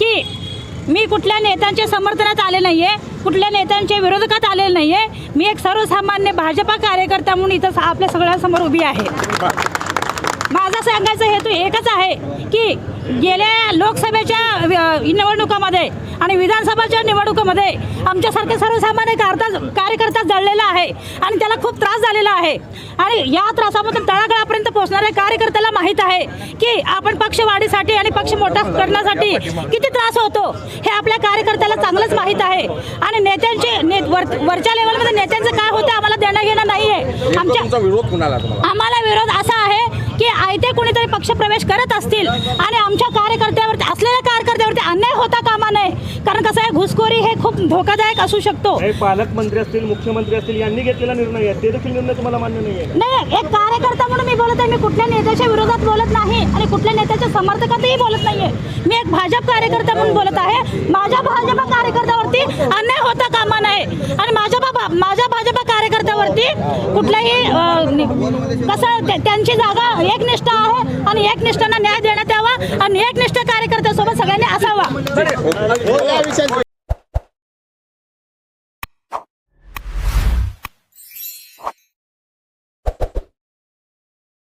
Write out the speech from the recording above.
की मी कुठल्या नेत्यांच्या समर्थनात आले नाही आहे कुठल्या नेत्यांच्या विरोधकात आलेले नाही आहे मी एक सर्वसामान्य भाजपा कार्यकर्ता म्हणून इथं आपल्या सगळ्यांसमोर उभी आहे. माझा सांगायचा हेतू एकच आहे की गेल्या लोकसभेच्या निवडणुकामध्ये आणि विधानसभाच्या निवडणुकामध्ये आमच्यासारखे सर्वसामान्य कारता कार्यकर्ता जळलेला आहे आणि त्याला खूप त्रास झालेला आहे. आणि या त्रासामधून तळागाळापर्यंत पोहोचणाऱ्या कार्यकर्त्याला माहीत आहे की आपण पक्षवाढीसाठी आणि पक्ष मोठा करण्यासाठी किती त्रास होतो हे आपल्या कार्यकर्त्याला चांगलंच माहीत आहे. आणि नेत्यांचे ने वर वरच्या लेवलमध्ये नेत्यांचं काय होतं आम्हाला देणं घेणं नाही आहे आमच्या आम्हाला विरोध असा आहे की आयते कोणीतरी पक्ष प्रवेश करत असतील आणि आमच्या होता कामा नये. कारण कसं आहे घुसखोरी हे खूप धोकादायक असू शकतो. पालकमंत्री असतील मुख्यमंत्री असतील यांनी घेतलेला निर्णय आहे. ते देखील निर्णय तुम्हाला मान्य नाही आहे नाही एक कार्यकर्ता म्हणून मी बोलत आहे मी कुठल्या नेत्याच्या विरोधात बोलत नाही आणि कुठल्या नेत्याच्या समर्थकातही बोलत नाहीये. मी एक भाजप कार्यकर्ता म्हणून बोलत आहे. माझ्या भाजपा कार्यकर्त्यावरती अन्याय होता कामा नये. आणि माझ्या बाबा माझ्या भाजपा कार्यकर्त्यावरती कुठल्याही अं, नि- कसं त्या- त्यांची जागा एकनिष्ठ आहे आणि एकनिष्ठांना न्याय देण्यात यावा आणि एकनिष्ठ कार्यकर्त्यासोबत सगळ्यांनी असावा.